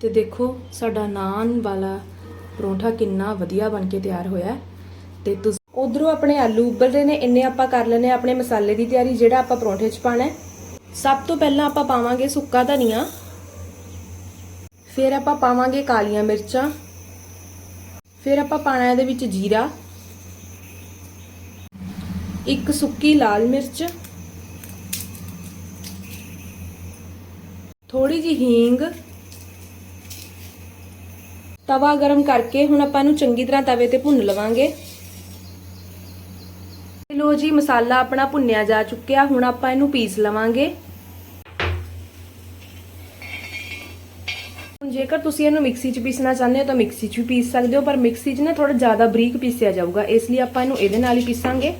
ਤੇ ਦੇਖੋ, ਸਾਡਾ ਨਾਨ ਵਾਲਾ ਪਰੌਂਠਾ ਕਿੰਨਾ ਵਧੀਆ ਬਣ ਕੇ ਤਿਆਰ ਹੋਇਆ ਹੈ। ਤੇ ਤੁਸੀਂ, ਉਧਰੋਂ ਆਪਣੇ ਆਲੂ ਉਬਲ ਰਹੇ ਨੇ, ਇੰਨੇ ਆਪਾਂ ਕਰ ਲੈਨੇ ਆ ਆਪਣੇ ਮਸਾਲੇ ਦੀ ਤਿਆਰੀ ਜਿਹੜਾ ਆਪਾਂ ਪਰੌਂਠੇ 'ਚ ਪਾਣਾ ਹੈ। ਸਭ ਤੋਂ ਪਹਿਲਾਂ ਆਪਾਂ ਪਾਵਾਂਗੇ ਸੁੱਕਾ ਧਨੀਆ। ਫਿਰ ਆਪਾਂ ਪਾਵਾਂਗੇ ਕਾਲੀਆਂ ਮਿਰਚਾਂ। ਫਿਰ ਆਪਾਂ ਪਾਣਾ ਇਹਦੇ ਵਿੱਚ ਜੀਰਾ। ਇੱਕ ਸੁੱਕੀ ਲਾਲ ਮਿਰਚ। ਥੋੜੀ ਜੀ ਹੀਂਗ। ਤਵਾ ਗਰਮ ਕਰਕੇ ਹੁਣ ਆਪਾਂ ਇਹਨੂੰ ਚੰਗੀ ਤਰ੍ਹਾਂ ਤਵੇ ਤੇ ਭੁੰਨ ਲਵਾਂਗੇ। ਲੋ ਜੀ, ਮਸਾਲਾ ਆਪਣਾ ਭੁੰਨਿਆ ਜਾ ਚੁੱਕਿਆ, ਹੁਣ ਆਪਾਂ ਇਹਨੂੰ ਪੀਸ ਲਵਾਂਗੇ। ਹੁਣ ਜੇਕਰ ਤੁਸੀਂ ਇਹਨੂੰ ਮਿਕਸੀ 'ਚ ਪੀਸਣਾ ਚਾਹੁੰਦੇ ਹੋ ਤਾਂ ਮਿਕਸੀ 'ਚ ਵੀ ਪੀਸ ਸਕਦੇ ਹੋ, ਪਰ ਮਿਕਸੀ 'ਚ ਨਾ ਥੋੜਾ ਜ਼ਿਆਦਾ ਬਰੀਕ ਪੀਸਿਆ ਜਾਊਗਾ, ਇਸ ਲਈ ਆਪਾਂ ਇਹਨੂੰ ਇਹਦੇ ਨਾਲ ਹੀ ਪੀਸਾਂਗੇ।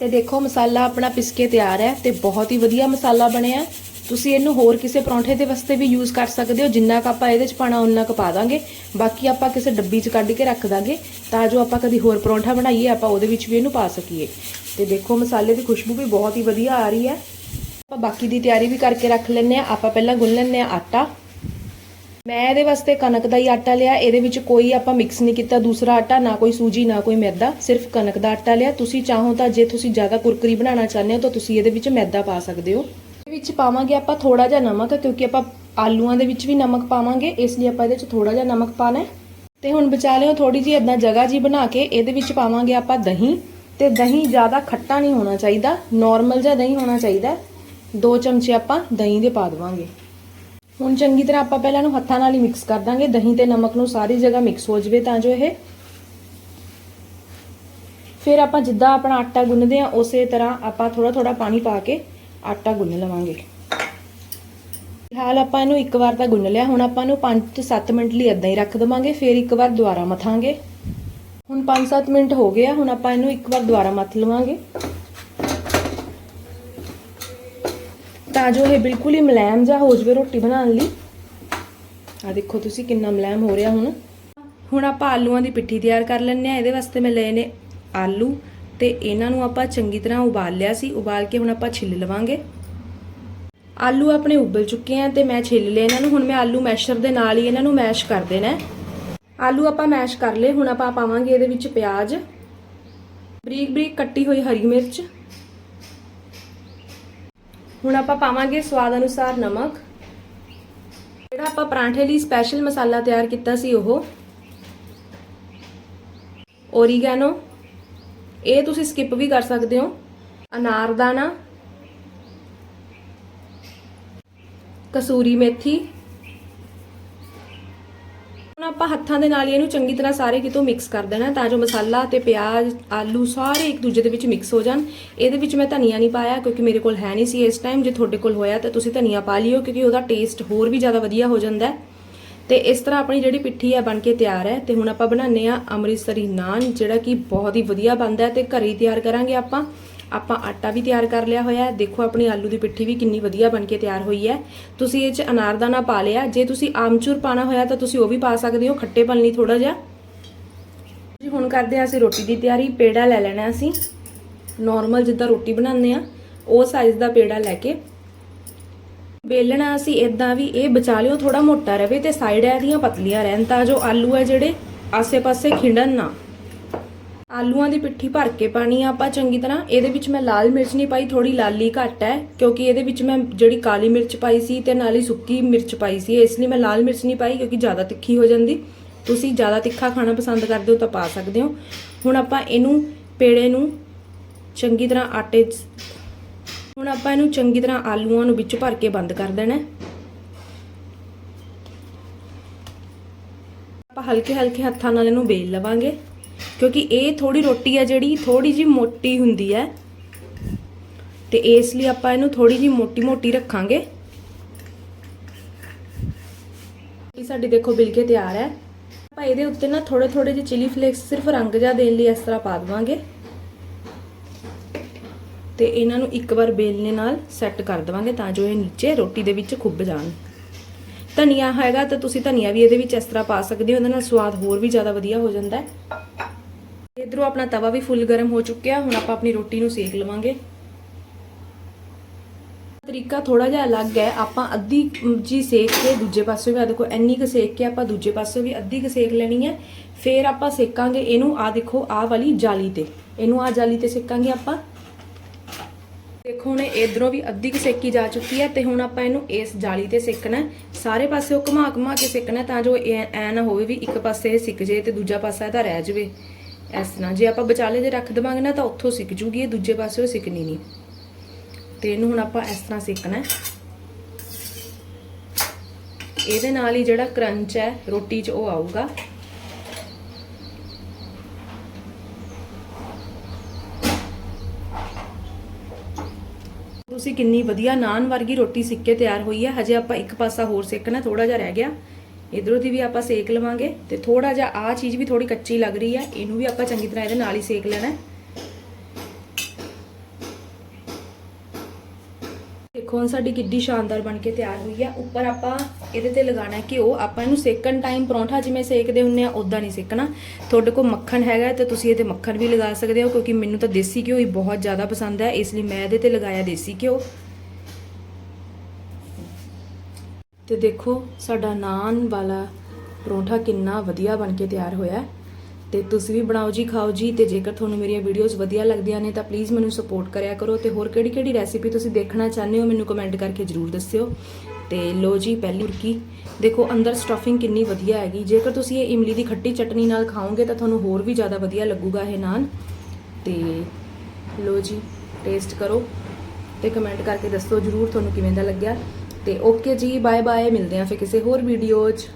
ਤੇ ਦੇਖੋ, ਮਸਾਲਾ ਆਪਣਾ ਪਿਸ ਕੇ ਤਿਆਰ ਹੈ ਤੇ ਬਹੁਤ ਹੀ ਵਧੀਆ ਮਸਾਲਾ ਬਣਿਆ। ਤੁਸੀਂ ਇਹਨੂੰ ਹੋਰ ਕਿਸੇ ਪਰੌਂਠੇ ਦੇ ਵਾਸਤੇ ਵੀ ਯੂਜ਼ ਕਰ ਸਕਦੇ ਹੋ, ਜਿੰਨਾ ਕੁ ਆਪਾਂ ਇਹਦੇ 'ਚ ਪਾਣਾ ਉਹਨਾਂ ਕੁ ਪਾ ਦਾਂਗੇ। ਬਾਕੀ ਆਪਾਂ ਕਿਸੇ ਡੱਬੀ 'ਚ ਕੱਢ ਕੇ ਰੱਖ ਦਾਂਗੇ, ਤਾਂ ਜੋ ਆਪਾਂ ਕਦੀ ਹੋਰ ਪਰੌਂਠਾ ਬਣਾਈਏ, ਆਪਾਂ ਉਹਦੇ ਵਿੱਚ ਵੀ ਇਹਨੂੰ ਪਾ ਸਕੀਏ। ਤੇ ਦੇਖੋ, ਮਸਾਲੇ ਦੀ ਖੁਸ਼ਬੂ ਵੀ ਬਹੁਤ ਹੀ ਵਧੀਆ ਆ ਰਹੀ ਹੈ। ਆਪਾਂ ਬਾਕੀ ਦੀ ਤਿਆਰੀ ਵੀ ਕਰਕੇ ਰੱਖ ਲੈਂਦੇ ਆ ਆਪਾਂ ਪਹਿਲਾਂ ਗੁੰਨ ਲੈਂਦੇ ਆ ਆਟਾ। ਮੈਂ ਇਹਦੇ ਵਾਸਤੇ ਕਣਕ ਦਾ ਹੀ ਆਟਾ ਲਿਆ। ਇਹਦੇ ਵਿੱਚ ਕੋਈ ਆਪਾਂ ਮਿਕਸ ਨਹੀਂ ਕੀਤਾ ਦੂਸਰਾ ਆਟਾ, ਨਾ ਕੋਈ ਸੂਜੀ, ਨਾ ਕੋਈ ਮੈਦਾ। ਸਿਰਫ ਕਣਕ ਦਾ ਆਟਾ ਲਿਆ। ਤੁਸੀਂ ਚਾਹੋ ਤਾਂ ਜੇ ਤੁਸੀਂ ਜ਼ਿਆਦਾ ਕੁਰਕਰੀ ਬਣਾਉਣਾ ਚਾਹੁੰਦੇ ਹੋ, ਤਾਂ ਤੁਸੀਂ ਇਹਦੇ ਵਿੱਚ ਮੈਦਾ ਪਾ ਸਕਦੇ ਹੋ। ਵਿੱਚ ਪਾਵਾਂਗੇ ਆਪਾਂ ਥੋੜਾ ਜਿਹਾ ਨਮਕ, ਕਿਉਂਕਿ ਆਪਾਂ ਆਲੂਆਂ ਦੇ ਵਿੱਚ ਵੀ ਨਮਕ ਪਾਵਾਂਗੇ, ਇਸ ਲਈ ਆਪਾਂ ਇਹਦੇ ਵਿੱਚ ਥੋੜਾ ਜਿਹਾ ਨਮਕ ਪਾਣਾ ਹੈ। ਤੇ ਹੁਣ ਬਚਾ ਲਿਓ ਥੋੜੀ ਜਿਹੀ ਇਦਾਂ ਜਗ੍ਹਾ ਜੀ ਬਣਾ ਕੇ, ਇਹਦੇ ਵਿੱਚ ਪਾਵਾਂਗੇ ਆਪਾਂ ਦਹੀਂ। ਤੇ ਦਹੀਂ ਜ਼ਿਆਦਾ ਖੱਟਾ ਨਹੀਂ ਹੋਣਾ ਚਾਹੀਦਾ ਨਾਰਮਲ ਜਿਹਾ ਦਹੀਂ ਹੋਣਾ ਚਾਹੀਦਾ ਦੋ ਚਮਚੇ ਆਪਾਂ ਦਹੀਂ ਦੇ ਪਾ ਦੇਵਾਂਗੇ। ਹੁਣ ਚੰਗੀ ਤਰ੍ਹਾਂ ਆਪਾਂ ਪਹਿਲਾਂ ਨੂੰ ਹੱਥਾਂ ਨਾਲ ਹੀ ਮਿਕਸ ਕਰ ਦਾਂਗੇ। ਦਹੀਂ ਤੇ ਨਮਕ ਨੂੰ ਸਾਰੀ ਜਗ੍ਹਾ ਮਿਕਸ ਹੋ ਜਵੇ ਤਾਂ ਜੋ ਇਹ ਫਿਰ ਆਪਾਂ ਜਿੱਦਾਂ ਆਪਣਾ ਆਟਾ ਗੁੰਨਦੇ ਆ ਉਸੇ ਤਰ੍ਹਾਂ ਆਪਾਂ ਥੋੜਾ ਥੋੜਾ ਪਾਣੀ ਪਾ ਕੇ ਆਟਾ ਗੁੰਨ ਲਵਾਂਗੇ। ਫਿਲਹਾਲ ਆਪਾਂ ਇਹਨੂੰ ਇੱਕ ਵਾਰ ਤਾਂ ਗੁੰਨ ਲਿਆ, ਹੁਣ ਆਪਾਂ ਇਹਨੂੰ 5 ਤੋਂ 7 ਮਿੰਟ ਲਈ ਇਦਾਂ ਹੀ ਰੱਖ ਦਵਾਂਗੇ, ਫਿਰ ਇੱਕ ਵਾਰ ਦੁਬਾਰਾ ਮਥਾਂਗੇ। ਹੁਣ 5-7 ਮਿੰਟ ਹੋ ਗਏ ਆ, ਹੁਣ ਆਪਾਂ ਇਹਨੂੰ ਇੱਕ ਵਾਰ ਦੁਬਾਰਾ ਮਥ ਲਵਾਂਗੇ। ਤਾਂ ਜੋ ਇਹ ਬਿਲਕੁਲ ਹੀ ਮੁਲਾਇਮ ਜਾਂ ਹੋ ਜਵੇ ਰੋਟੀ ਬਣਾਉਣ ਲਈ। ਆ ਦੇਖੋ ਤੁਸੀਂ ਕਿੰਨਾ ਮੁਲਾਇਮ ਹੋ ਰਿਹਾ ਹੁਣ। ਹੁਣ ਆਪਾਂ ਆਲੂਆਂ ਦੀ ਪਿੱਠੀ ਤਿਆਰ ਕਰ ਲੈਣੇ ਆ ਇਹਦੇ ਵਾਸਤੇ ਮੈਂ ਲਏ ਨੇ ਆਲੂ। ਤੇ ਇਹਨਾਂ ਨੂੰ ਆਪਾਂ ਚੰਗੀ ਤਰ੍ਹਾਂ ਉਬਾਲ ਲਿਆ ਸੀ। ਉਬਾਲ ਕੇ ਹੁਣ ਆਪਾਂ ਛਿੱਲ ਲਵਾਂਗੇ। ਆਲੂ ਆਪਣੇ ਉਬਲ ਚੁੱਕੇ ਆ ਤੇ ਮੈਂ ਛਿੱਲ ਲਏ ਇਹਨਾਂ ਨੂੰ। ਹੁਣ ਮੈਂ ਆਲੂ ਮੈਸ਼ਰ ਦੇ ਨਾਲ ਹੀ ਇਹਨਾਂ ਨੂੰ ਮੈਸ਼ ਕਰ ਦੇਣਾ ਆਲੂ ਆਪਾਂ ਮੈਸ਼ ਕਰ ਲਏ। ਹੁਣ ਆਪਾਂ ਪਾਵਾਂਗੇ ਇਹਦੇ ਵਿੱਚ ਪਿਆਜ਼। ਬਰੀਕ ਬਰੀਕ ਕੱਟੀ ਹੋਈ ਹਰੀ ਮਿਰਚ। ਹੁਣ ਆਪਾਂ ਪਾਵਾਂਗੇ ਸਵਾਦ ਅਨੁਸਾਰ ਨਮਕ। ਜਿਹੜਾ ਆਪਾਂ ਪਰਾਂਠੇ ਲਈ ਸਪੈਸ਼ਲ ਮਸਾਲਾ ਤਿਆਰ ਕੀਤਾ ਸੀ ਉਹ। ਓਰੀਗੈਨੋ ਇਹ ਤੁਸੀਂ ਸਕਿਪ ਵੀ ਕਰ ਸਕਦੇ ਹੋ। ਅਨਾਰਦਾਨਾ ਕਸੂਰੀ ਮੇਥੀ। ਹੁਣ ਆਪਾਂ ਹੱਥਾਂ ਦੇ ਨਾਲ ਇਹਨੂੰ ਚੰਗੀ ਤਰ੍ਹਾਂ ਸਾਰੇ ਕਿਤੋਂ ਮਿਕਸ ਕਰ ਦੇਣਾ ਤਾਂ ਜੋ ਮਸਾਲਾ ਤੇ ਪਿਆਜ਼, ਆਲੂ ਸਾਰੇ ਇੱਕ ਦੂਜੇ ਦੇ ਵਿੱਚ ਮਿਕਸ ਹੋ ਜਾਣ। ਇਹਦੇ ਵਿੱਚ ਮੈਂ ਧਨੀਆ ਨਹੀਂ ਪਾਇਆ ਕਿਉਂਕਿ ਮੇਰੇ ਕੋਲ ਹੈ ਨਹੀਂ ਸੀ ਇਸ ਟਾਈਮ ਜੇ ਤੁਹਾਡੇ ਕੋਲ ਹੋਇਆ ਤਾਂ ਤੁਸੀਂ ਧਨੀਆ ਪਾ ਲਿਓ ਕਿਉਂਕਿ ਉਹਦਾ ਟੇਸਟ ਹੋਰ ਵੀ ਜ਼ਿਆਦਾ ਵਧੀਆ ਹੋ ਜਾਂਦਾ ਹੈ। ਤੇ ਇਸ ਤਰ੍ਹਾਂ ਆਪਣੀ ਜਿਹੜੀ ਪਿੱਠੀ ਹੈ ਬਣ ਕੇ ਤਿਆਰ ਹੈ ਤੇ ਹੁਣ ਆਪਾਂ ਬਣਾਉਂਦੇ ਆ ਅੰਮ੍ਰਿਤਸਰੀ ਨਾਨ, ਜਿਹੜਾ ਕਿ ਬਹੁਤ ਹੀ ਵਧੀਆ ਬਣਦਾ ਹੈ ਤੇ ਘਰੇ ਹੀ ਤਿਆਰ ਕਰਾਂਗੇ ਆਪਾਂ। ਆਪਾਂ ਆਟਾ ਵੀ ਤਿਆਰ ਕਰ ਲਿਆ ਹੋਇਆ ਹੈ। ਦੇਖੋ, ਆਪਣੀ ਆਲੂ ਦੀ ਪਿੱਠੀ ਵੀ ਕਿੰਨੀ ਵਧੀਆ ਬਣ ਕੇ ਤਿਆਰ ਹੋਈ ਹੈ। ਤੁਸੀਂ ਇਹ ਚ ਅਨਾਰਦਾਨਾ ਪਾ ਲਿਆ। ਜੇ ਤੁਸੀਂ ਆਮਚੂਰ ਪਾਣਾ ਹੋਇਆ ਤਾਂ ਤੁਸੀਂ ਉਹ ਵੀ ਪਾ ਸਕਦੇ ਹੋ। ਖੱਟੇਪਨ ਲਈ ਥੋੜਾ ਜਿਹਾ। ਜੀ, ਹੁਣ ਕਰਦੇ ਆ ਅਸੀਂ ਰੋਟੀ ਦੀ ਤਿਆਰੀ। ਪੇੜਾ ਲੈ ਲੈਣਾ ਅਸੀਂ। ਨਾਰਮਲ ਜਿੱਦਾਂ ਰੋਟੀ ਬਣਾਉਂਦੇ ਆ ਉਹ ਸਾਈਜ਼ ਦਾ ਪੇੜਾ ਲੈ ਕੇ। ਵੇਲਣਾ ਅਸੀਂ ਇਦਾਂ ਵੀ ਇਹ ਬਚਾ ਲਿਓ ਥੋੜਾ ਮੋਟਾ ਰਵੇ ਤੇ ਸਾਈਡ ਇਹਦੀਆਂ ਪਤਲੀਆਂ ਰਹਿਣ ਤਾਂ ਜੋ ਆਲੂ ਹੈ ਜਿਹੜੇ ਆਸੇ-ਪਾਸੇ ਖਿੰਡਣ ਨਾ। ਆਲੂਆਂ ਦੀ ਪਿੱਠੀ ਭਰ ਕੇ ਪਾਣੀ ਆ ਆਪਾਂ ਚੰਗੀ ਤਰ੍ਹਾਂ। ਇਹਦੇ ਵਿੱਚ ਮੈਂ ਲਾਲ ਮਿਰਚ ਨਹੀਂ ਪਾਈ ਥੋੜੀ ਲਾਲੀ ਘੱਟ ਹੈ, ਕਿਉਂਕਿ ਇਹਦੇ ਵਿੱਚ ਮੈਂ ਜਿਹੜੀ ਕਾਲੀ ਮਿਰਚ ਪਾਈ ਸੀ ਤੇ ਨਾਲ ਹੀ ਸੁੱਕੀ ਮਿਰਚ ਪਾਈ ਸੀ। ਇਸ ਲਈ ਮੈਂ ਲਾਲ ਮਿਰਚ ਨਹੀਂ ਪਾਈ ਕਿਉਂਕਿ ਜ਼ਿਆਦਾ ਤਿੱਖੀ ਹੋ ਜਾਂਦੀ। ਤੁਸੀਂ ਜ਼ਿਆਦਾ ਤਿੱਖਾ ਖਾਣਾ ਪਸੰਦ ਕਰਦੇ ਹੋ ਤਾਂ ਪਾ ਸਕਦੇ ਹੋ। ਹੁਣ ਆਪਾਂ ਇਹਨੂੰ, ਪੇੜੇ ਨੂੰ ਚੰਗੀ ਤਰ੍ਹਾਂ ਆਟੇ ਹੁਣ ਆਪਾਂ ਇਹਨੂੰ ਚੰਗੀ ਤਰ੍ਹਾਂ ਆਲੂਆਂ ਨੂੰ ਵਿੱਚ ਭਰ ਕੇ ਬੰਦ ਕਰ ਦੇਣਾ ਆਪਾਂ ਹਲਕੇ ਹਲਕੇ ਹੱਥਾਂ ਨਾਲ ਇਹਨੂੰ ਵੇਲ ਲਵਾਂਗੇ, ਕਿਉਂਕਿ ਇਹ ਥੋੜੀ ਰੋਟੀ ਹੈ ਜਿਹੜੀ ਥੋੜੀ ਜੀ ਮੋਟੀ ਹੁੰਦੀ ਹੈ। ਤੇ ਇਸ ਲਈ ਆਪਾਂ ਇਹਨੂੰ ਥੋੜੀ ਜੀ ਮੋਟੀ ਮੋਟੀ ਰੱਖਾਂਗੇ। ਇਹ ਸਾਡੀ ਦੇਖੋ ਬਿਲ ਕੇ ਤਿਆਰ ਹੈ। ਆਪਾਂ ਇਹਦੇ ਉੱਤੇ ਨਾ ਥੋੜੇ ਥੋੜੇ ਜਿਹੇ ਚਿਲੀ ਫਲੇਕਸ ਸਿਰਫ ਰੰਗ ਜਿਹਾ ਦੇਣ ਲਈ ਇਸ ਤਰ੍ਹਾਂ ਪਾ ਦੇਵਾਂਗੇ। ਤੇ ਇਹਨਾਂ ਨੂੰ ਇੱਕ ਵਾਰ ਬੇਲਨੇ ਨਾਲ ਸੈੱਟ ਕਰ ਦੇਵਾਂਗੇ ਤਾਂ ਜੋ ਇਹ ਨੀਚੇ ਰੋਟੀ ਦੇ ਵਿੱਚ ਖੁੱਭ ਜਾਣ। ਧਨੀਆ ਹੈਗਾ ਤਾਂ ਤੁਸੀਂ ਧਨੀਆ ਵੀ ਇਹਦੇ ਵਿੱਚ ਇਸ ਤਰ੍ਹਾਂ ਪਾ ਸਕਦੇ ਹੋ ਇਹਦੇ ਨਾਲ ਸਵਾਦ ਹੋਰ ਵੀ ਜ਼ਿਆਦਾ ਵਧੀਆ ਹੋ ਜਾਂਦਾ ਹੈ। ਇਧਰੋਂ ਆਪਣਾ ਤਵਾ ਵੀ ਫੁੱਲ ਗਰਮ ਹੋ ਚੁੱਕਿਆ, ਹੁਣ ਆਪਾਂ ਆਪਣੀ ਰੋਟੀ ਨੂੰ ਸੇਕ ਲਵਾਂਗੇ। ਤਰੀਕਾ ਥੋੜਾ ਜਿਹਾ ਅਲੱਗ ਹੈ, ਆਪਾਂ ਅੱਧੀ ਜੀ ਸੇਕ ਕੇ ਦੂਜੇ ਪਾਸੇ ਵੀ ਆ ਦੇਖੋ ਇੰਨੀ ਕੁ ਸੇਕ ਕੇ ਆਪਾਂ ਦੂਜੇ ਪਾਸੇ ਵੀ ਅੱਧੀ ਕੁ ਸੇਕ ਲੈਣੀ ਹੈ, ਫਿਰ ਆਪਾਂ ਸੇਕਾਂਗੇ ਇਹਨੂੰ ਆ ਦੇਖੋ ਆ ਵਾਲੀ ਜਾਲੀ ਤੇ। ਇਹਨੂੰ ਆ ਜਾਲੀ ਤੇ ਸੇਕਾਂਗੇ ਆਪਾਂ। ਦੇਖੋ, ਹੁਣ ਇਧਰੋਂ ਵੀ ਅੱਧੀ ਕੁ ਸੇਕੀ ਜਾ ਚੁੱਕੀ ਹੈ ਤੇ ਹੁਣ ਆਪਾਂ ਇਹਨੂੰ ਇਸ ਜਾਲੀ ਤੇ ਸੇਕਣਾ ਸਾਰੇ ਪਾਸੇ ਉਹ ਘੁਮਾ ਘੁਮਾ ਕੇ ਸੇਕਣਾ ਤਾਂ ਜੋ ਇਹ ਐ ਨਾ ਹੋਵੇ ਵੀ ਇੱਕ ਪਾਸੇ ਇਹ ਸਿੱਕ ਜੇ ਤੇ ਦੂਜਾ ਪਾਸਾ ਇਹਦਾ ਰਹਿ ਜਾਵੇ। ਇਸ ਤਰ੍ਹਾਂ ਜੇ ਆਪਾਂ ਵਿਚਾਲੇ ਦੇ ਰੱਖ ਦਵਾਂਗੇ ਨਾ ਤਾਂ ਉੱਥੋਂ ਸਿੱਕ ਜੂਗੀ, ਇਹ ਦੂਜੇ ਪਾਸੇ ਉਹ ਸਿੱਕਣੀ ਨਹੀਂ। ਤੇ ਇਹਨੂੰ ਹੁਣ ਆਪਾਂ ਇਸ ਤਰ੍ਹਾਂ ਸੇਕਣਾ ਇਹਦੇ ਨਾਲ ਹੀ ਜਿਹੜਾ ਕਰੰਚ ਹੈ, ਰੋਟੀ 'ਚ ਉਹ ਆਊਗਾ। ਤੁਸੀਂ ਕਿੰਨੀ ਵਧੀਆ ਨਾਨ ਵਰਗੀ ਰੋਟੀ ਸਿੱਕ ਕੇ ਤਿਆਰ ਹੋਈ ਹੈ। ਹਜੇ ਆਪਾਂ ਇੱਕ ਪਾਸਾ ਹੋਰ ਸੇਕਣਾ ਥੋੜਾ ਜਿਹਾ ਰਹਿ ਗਿਆ। ਇਧਰੋਂ ਦੀ ਵੀ ਆਪਾਂ ਸੇਕ ਲਵਾਂਗੇ ਤੇ ਥੋੜਾ ਜਿਹਾ ਆ ਚੀਜ਼ ਵੀ ਥੋੜੀ ਕੱਚੀ ਲੱਗ ਰਹੀ ਹੈ। ਇਹਨੂੰ ਵੀ ਆਪਾਂ ਚੰਗੀ ਤਰ੍ਹਾਂ ਇਹਦੇ ਨਾਲ ਹੀ ਸੇਕ ਲੈਣਾ ਹੈ। ਦੇਖੋ ਹੁਣ ਸਾਡੀ ਕਿੱਡੀ ਸ਼ਾਨਦਾਰ ਬਣ ਕੇ ਤਿਆਰ ਹੋਈ ਹੈ ਉੱਪਰ ਆਪਾਂ ਇਹਦੇ ਤੇ ਲਗਾਣਾ ਘਿਓ ਆਪਾਂ ਇਹਨੂੰ ਸੇਕਣ ਟਾਈਮ ਪਰੌਂਠਾ ਜਿਵੇਂ ਸੇਕਦੇ ਹੁੰਨੇ ਆ ਉਦਾਂ ਨਹੀਂ ਸੇਕਣਾ। ਤੁਹਾਡੇ ਕੋਲ ਮੱਖਣ ਹੈਗਾ ਤੇ ਤੁਸੀਂ ਇਹਦੇ ਮੱਖਣ ਵੀ ਲਗਾ ਸਕਦੇ ਹੋ ਕਿਉਂਕਿ ਮੈਨੂੰ ਤਾਂ ਦੇਸੀ ਘਿਓ ਹੀ ਬਹੁਤ ਜ਼ਿਆਦਾ ਪਸੰਦ ਹੈ। ਇਸ ਲਈ ਮੈਂ ਇਹਦੇ ਤੇ ਲਗਾਇਆ ਦੇਸੀ ਘਿਓ। ਤੇ ਦੇਖੋ ਸਾਡਾ ਨਾਨ ਵਾਲਾ ਪਰੌਂਠਾ ਕਿੰਨਾ ਵਧੀਆ ਬਣ ਕੇ ਤਿਆਰ ਹੋਇਆ ਹੈ। ਤੇ ਤੁਸੀਂ ਵੀ ਬਣਾਓ ਜੀ, ਖਾਓ ਜੀ ਤੇ ਜੇਕਰ ਤੁਹਾਨੂੰ ਮੇਰੀਆਂ ਵੀਡੀਓਜ਼ ਵਧੀਆ ਲੱਗਦੀਆਂ ਨੇ ਤਾਂ ਪਲੀਜ਼ ਮੈਨੂੰ ਸਪੋਰਟ ਕਰਿਆ ਕਰੋ ਤੇ ਹੋਰ ਕਿਹੜੀ ਕਿਹੜੀ ਰੈਸਿਪੀ ਤੁਸੀਂ ਦੇਖਣਾ ਚਾਹੁੰਦੇ ਹੋ ਮੈਨੂੰ ਕਮੈਂਟ ਕਰਕੇ ਜਰੂਰ ਦੱਸਿਓ। ਤੇ ਲੋ ਜੀ, ਪਹਿਲੀ ਮੁਰਕੀ ਦੇਖੋ, ਅੰਦਰ ਸਟਫਿੰਗ ਕਿੰਨੀ ਵਧੀਆ ਹੈਗੀ। ਜੇਕਰ ਤੁਸੀਂ ਇਹ ਇਮਲੀ ਦੀ ਖੱਟੀ ਚਟਨੀ ਨਾਲ ਖਾਓਗੇ ਤਾਂ ਤੁਹਾਨੂੰ ਹੋਰ ਵੀ ਜ਼ਿਆਦਾ ਵਧੀਆ ਲੱਗੂਗਾ ਇਹ ਨਾਨ। ਤੇ ਲੋ ਜੀ ਟੇਸਟ ਕਰੋ ਤੇ ਕਮੈਂਟ ਕਰਕੇ ਦੱਸੋ ਜਰੂਰ ਤੁਹਾਨੂੰ ਕਿਵੇਂ ਦਾ ਲੱਗਿਆ। ਤੇ ਓਕੇ ਜੀ ਬਾਏ ਬਾਏ ਮਿਲਦੇ ਆਂ ਫਿਰ ਕਿਸੇ ਹੋਰ ਵੀਡੀਓ 'ਚ।